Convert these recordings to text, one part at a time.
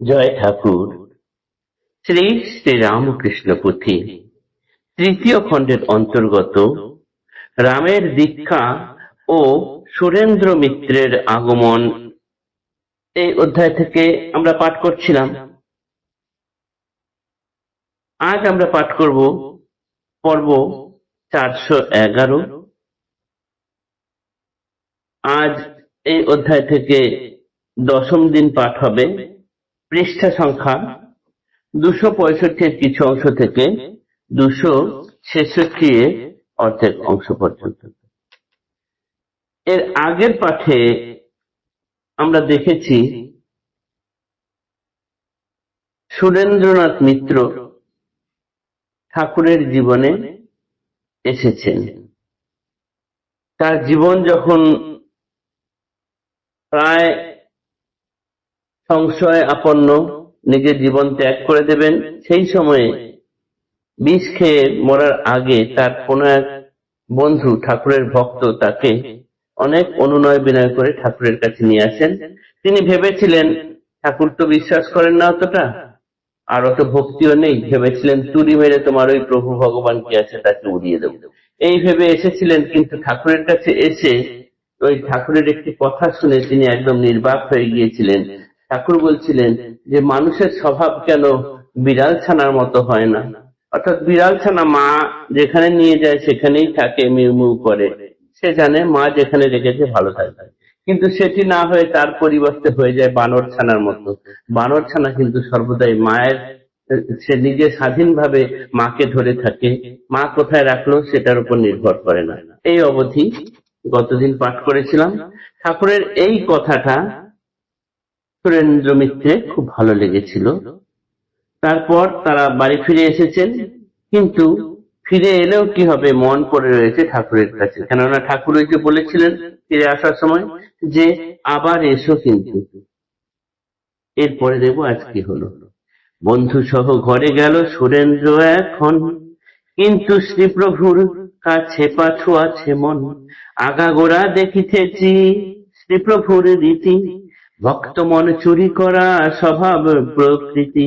জয় ঠাকুর। শ্রী শ্রী রামকৃষ্ণ পুঁথি, তৃতীয় খণ্ডের অন্তর্গত রামের দীক্ষা ও সুরেন্দ্র মিত্রের আগমন। এই অধ্যায় থেকে আমরা পাঠ করছিলাম। আজ আমরা পাঠ করব পর্ব চারশো এগারো। আজ এই অধ্যায় থেকে দশম দিন পাঠ হবে। পৃষ্ঠা সংখ্যা দুশো পঁয়ষট্টির কিছু অংশ থেকে দুশো ছেষট্টি অর্ধেক অংশ পর্যন্ত। এর আগের পাঠে আমরা দেখেছি সুরেন্দ্রনাথ মিত্র ঠাকুরের জীবনে এসেছেন। তার জীবন যখন প্রায় সংশয় আপন্ন, নিজের জীবন ত্যাগ করে দেবেন। সেই সময়ে বিষ খেয়ে মরার আগে তার কোন এক বন্ধু ঠাকুরের ভক্ত তাকে অনেক অনুনয় বিনয় করে ঠাকুরের কাছে নিয়ে আসেন। তিনি ভেবেছিলেন, ঠাকুর তো বিশ্বাস করেন না অতটা। আর অত ভক্তিও নেই। ভেবেছিলেন, তুড়ি মেরে তোমার ওই প্রভু ভগবান কি আছে তাকে উড়িয়ে দেব। এই ভেবে এসেছিলেন, কিন্তু ঠাকুরের কাছে এসে ওই ঠাকুরের একটি কথা শুনে তিনি একদম নির্বাক হয়ে গিয়েছিলেন। ঠাকুর বলছিলেন যে, মানুষের স্বভাব কেন বিড়াল ছানার মতো হয় না? অর্থাৎ বিড়াল ছানা মা যেখানে নিয়ে যায়, সেখানেই থাকে মিউ মিউ করে। সে জানে মা যেখানে রেখেছে, ভালো থাকবে কিন্তু সেটি না হয়ে তার পরিবর্তে হয়ে যায় বানর ছানার মতো। বানর ছানা কিন্তু সর্বদাই মায়ের, সে নিজে স্বাধীনভাবে মাকে ধরে থাকে। মা কোথায় রাখল, সেটার উপর নির্ভর করে না। এই অবধি গতদিন পাঠ করেছিলাম। ঠাকুরের এই কথাটা সুরেন্দ্র মিত্রে খুব ভালো লেগেছিল। তারপর তারা বাড়ি ফিরে এসেছেন, কিন্তু ফিরে এলেও কি হবে মন পড়ে রয়েছে ঠাকুরের কাছে। কেননা ঠাকুর ওই যে বলেছিলেন ফিরে আসার সময় যে, আবার এসো কিন্তু। এরপরে দেখব আজ কি হলো। বন্ধু সহ ঘরে গেল সুরেন্দ্র এখন, কিন্তু শ্রীপ্রভুর কাছে পাছু আছে মন। আগাগোড়া দেখিতেছি শ্রীপ্রভুর রীতি ভক্ত মন চুরি করা স্বভাব প্রকৃতি।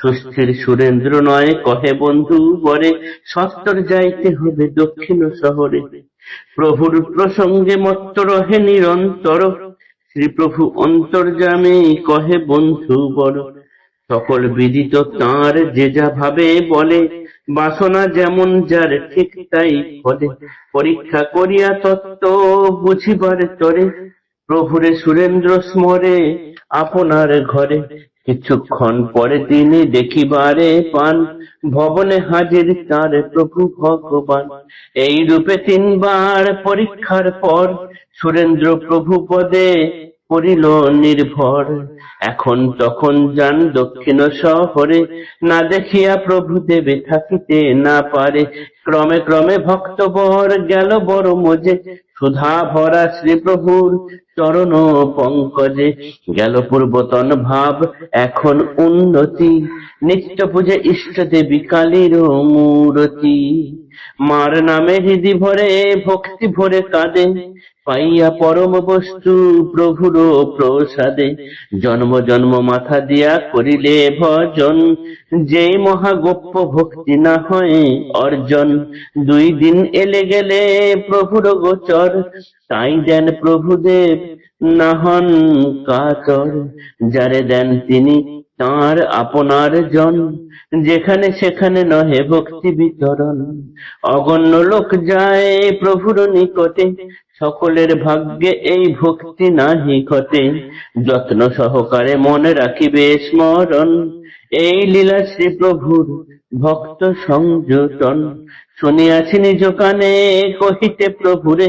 সুস্থির সুরেন্দ্র নয়, কহে বন্ধু, বরে সত্তর যাইতে হবে দক্ষিণ শহরে। প্রভুর প্রসঙ্গে মত্ত রহে নিরন্তর। শ্রীপ্রভু অন্তর্জামে কহে বন্ধু বড় সকল বিদিত তাঁর যে যা ভাবে, বলে। বাসনা যেমন যার, ঠিক তাই ফলে। পরীক্ষা করিয়া তত্ত্ব বুঝিবার তরে। প্রভুরে সুরেন্দ্র স্মরে, আপনার ঘরে। কিছুক্ষণ পরে তিনি দেখিবারে পান, ভবনে হাজির তার প্রভু ভগবান। এই রূপে তিনবার পরীক্ষার পর সুরেন্দ্র প্রভু পদে পড়িল নির্ভর। এখন তখন যান দক্ষিণ শহরে, না দেখিয়া প্রভু দেবে থাকিতে না পারে। ক্রমে ক্রমে ভক্তবর গেল বড় মজে। সুধা ভরা শ্রীপ্রভুর চরণ পঙ্কজে। গেল পূর্বতন ভাব, এখন উন্নতি। নিত্য পূজে ইষ্ট দেবী কালীর মূরতি। মার নামে হৃদি ভরে, ভক্তি ভরে কাঁদে। পাইয়া পরম বস্তু প্রভুর প্রসাদে। জন্ম জন্ম মাথা দিয়া করিলে ভজন। যে মহাগোপ্য ভক্তি না হয় অর্জন, দুই দিন এলে গেলে প্রভুর গোচর। তাই দেন প্রভুদেব, না হন কাতর। যারে দেন তিনি তাঁর আপনার জন। যেখানে সেখানে নহে ভক্তি বিতরণ। অগণ্য লোক যায় প্রভুর নিকটে। সকলের ভাগ্যে এই ভক্তি নাহি ঘটে। যত্ন সহকারে মনে রাখিবে স্মরণ। এই লীলা শ্রী প্রভুর ভক্ত সংযোজন শুনিয়াছি নিজ কানে, কহিতে প্রভুরে,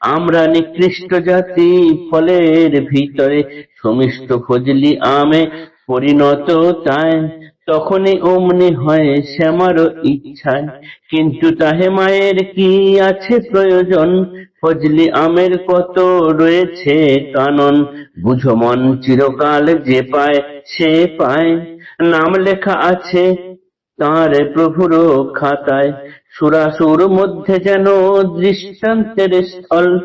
আমরা নিকৃষ্ট জাতি, ফলের ভিতরে সমিষ্ট ফজলি আমে, পরিণত চায় তখনই অমনি হয় শ্যামারও ইচ্ছায়, কিন্তু তাহে মায়ের কি আছে প্রয়োজন? ফজলি আমের কত রয়েছে কানন, বুঝো মন চিরকাল যে পায়, সে পায়। নাম লেখা আছে, তাঁর প্রভুর খাতায়। সুরাসুর মধ্যে যেন দৃষ্টান্তের স্থল,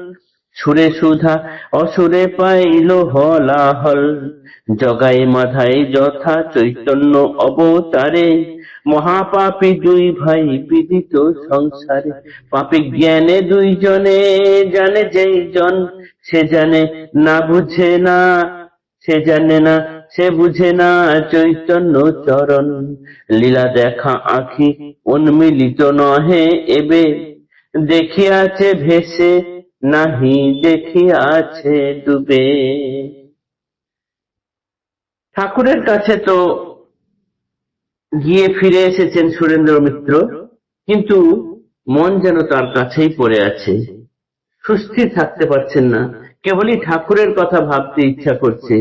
সুরে সুধা অসুরে পাইল হলাহল। জগাই মাধাই যথা চৈতন্য অবতারে, মহাপাপী দুই ভাই পীড়িত সংসারে। পাপী জ্ঞানে দুইজনে জানে যেই জন, সে জানে না বুঝে না সে জানে না, সে বুঝে না চৈতন্য চরণ। লীলা দেখা আখি উন্মিলিত নহে এবে। দেখিয়াছে ভেসে, নাহি দেখিয়াছে ডুবে। ঠাকুরের কাছে তো গিয়ে ফিরে এসেছেন সুরেন্দ্র মিত্র, কিন্তু মন যেন তার কাছেই পড়ে আছে। সুস্থির থাকতে পারছেন না। কেবলই ঠাকুরের কথা ভাবতে ইচ্ছা করছে।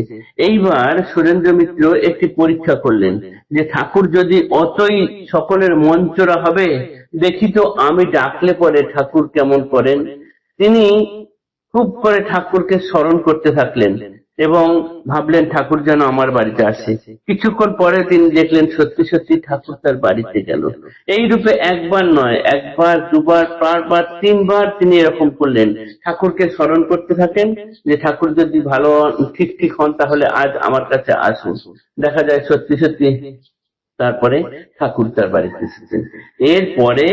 এইবার সুরেন্দ্র মিত্র একটি পরীক্ষা করলেন যে ঠাকুর যদি অতই সকলের মন চোরা হবে, দেখি তো আমি ডাকলে পরে ঠাকুর কেমন করেন। তিনি খুব করে ঠাকুরকে স্মরণ করতে থাকলেন। এবং ভাবলেন ঠাকুর যেন আমার বাড়িতে আসে। কিছুক্ষণ পরে তিনি দেখলেন সত্যি সত্যি ঠাকুর তার বাড়িতে গেল। এই রূপে একবার নয়, একবার, দুবার পাঁচবার তিনবার তিনি এরকম করলেন। ঠাকুরকে স্মরণ করতে থাকেন যে ঠাকুর যদি ভালো, ঠিক ঠিক হন তাহলে আজ আমার কাছে আসুন। দেখা যায় সত্যি সত্যি তারপরে ঠাকুর তার বাড়িতে এসেছেন। এরপরে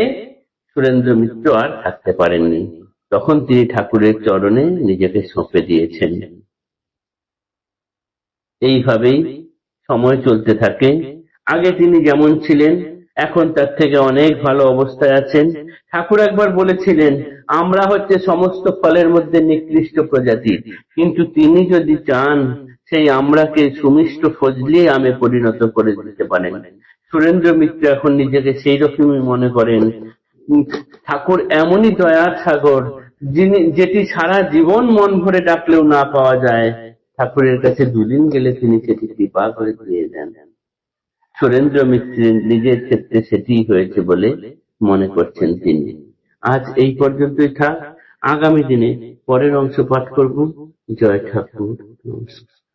সুরেন্দ্র মিত্র আর থাকতে পারেননি। তখন তিনি ঠাকুরের চরণে নিজেকে সঁপে দিয়েছেন। এইভাবেই সময় চলতে থাকে। আগে তিনি যেমন ছিলেন, এখন তার থেকে অনেক ভালো অবস্থায় আছেন। ঠাকুর একবার বলেছিলেন, আমরা হচ্ছে সমস্ত ফলের মধ্যে নিকৃষ্ট প্রজাতির কিন্তু তিনি যদি চান, সেই আমরাকে সুমিষ্ট ফজলি আমে পরিণত করে দিতে পারেন। সুরেন্দ্র মিত্র এখন নিজেকে সেই রকমই মনে করেন। ঠাকুর এমনই দয়ার সাগর, যিনি যেটি সারা জীবন মন ভরে ডাকলেও না পাওয়া যায়। ঠাকুরের কাছে দুদিন গেলে তিনি সেটি কৃপা করে দিয়ে দেন। সুরেন্দ্র মিত্রের নিজের ক্ষেত্রে সেটি হয়েছে বলে মনে করছেন তিনি। আজ এই পর্যন্তই থাক। আগামী দিনে পরের অংশ পাঠ করব। জয় ঠাকুর। নমস্কার।